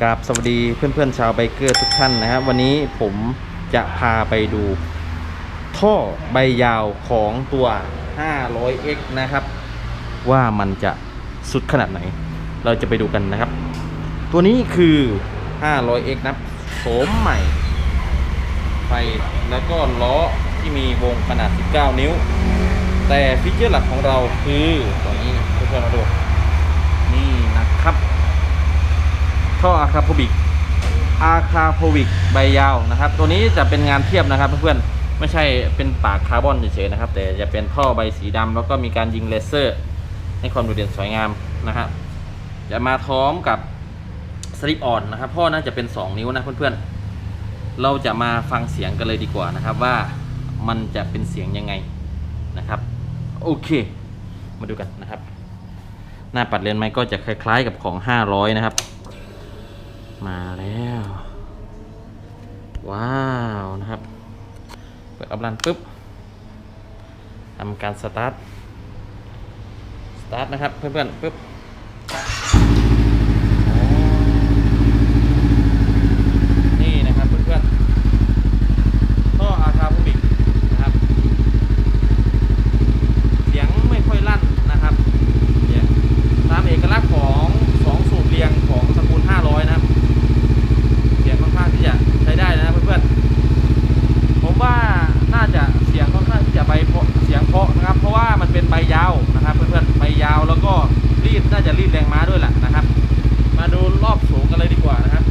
กราบสวัสดีเพื่อนๆชาวไบเกอร์ทุกท่านนะครับ วันนี้ผมจะพาไปดู ท่อใบยาวของตัว 500x นะครับ ว่ามันจะสุดขนาดไหน เราจะไปดูกันนะครับ ตัวนี้คือ 500x นะโฉมใหม่ไฟแล้วก็ล้อที่มีวงขนาด 19 นิ้ว แต่ฟีเจอร์หลักของเราคือตัวนี้เพื่อนๆมาดู นี่นะครับ ท่ออาคาโพบิกอาคาโพวิกใบยาวนะครับ ตัวนี้จะเป็นงานเทียบนะครับเพื่อนๆไม่ใช่เป็นปากคาร์บอนเฉยๆนะครับ แต่จะเป็นท่อใบสีดำแล้วก็มีการยิงเลเซอร์ ให้ความโดดเด่นสวยงามนะครับจะมาพร้อมกับสลิปอ่อนนะครับพ่อน่าจะเป็น 2 นิ้วนะเพื่อนๆ เราจะมาฟังเสียงกันเลยดีกว่านะครับว่ามันจะเป็นเสียงยังไงนะครับ โอเค มาดูกันนะครับ หน้าปัดเลนไม้ก็จะคล้ายๆกับของ 500 นะครับ มาแล้ว ว้าวนะครับ เปิดอัพรันปุ๊บทำการสตาร์ท สตาร์ทนะครับเพื่อนๆปุ๊บอ๋อนี่นะครับเพื่อนๆท่ออาคาพูบิกนะครับ เสียงไม่ค่อยลั่นนะครับเนี่ยตามเอกลักษณ์ของสองสูบเรียงของตระกูล 500 นะครับ เสียงค่อนข้างที่จะใช้ได้นะเพื่อนๆ ผมว่าน่าจะเสียงค่อนข้างที่จะใบเพราะเสียงเพราะนะครับ เพราะว่ามันเป็นใบยาวนะครับ เพื่อนๆ ใบยาวแล้วก็รีดน่าจะรีด แรงม้าด้วยแหละนะครับ มาดูรอบสูงกันเลยดีกว่านะครับ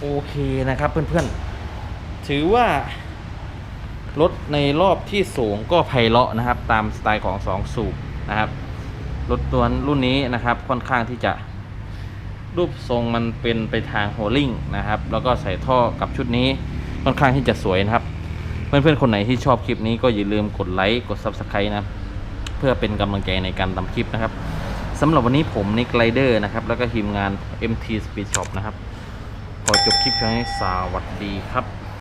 โอเคนะครับเพื่อนๆ ถือว่ารถในรอบที่สูงก็ไพเราะนะครับ ตามสไตล์ของ 2 สูบนะครับ รถตัวรุ่นนี้นะครับค่อนข้างที่จะรูปทรงมันเป็นไปทางโฮลิ่งนะครับ แล้วก็ใส่ท่อกับชุดนี้ค่อนข้างที่จะสวยนะครับ เพื่อนๆคนไหนที่ชอบคลิปนี้ก็อย่าลืมกดไลค์กด Subscribe นะเพื่อเป็นกำลังใจในการทำคลิปนะครับสำหรับวันนี้ผมนิกไลเดอร์นะครับ แล้วก็ทีมงาน MT Speed Shop นะครับ ขอจบคลิปเพียงนี้สวัสดีครับ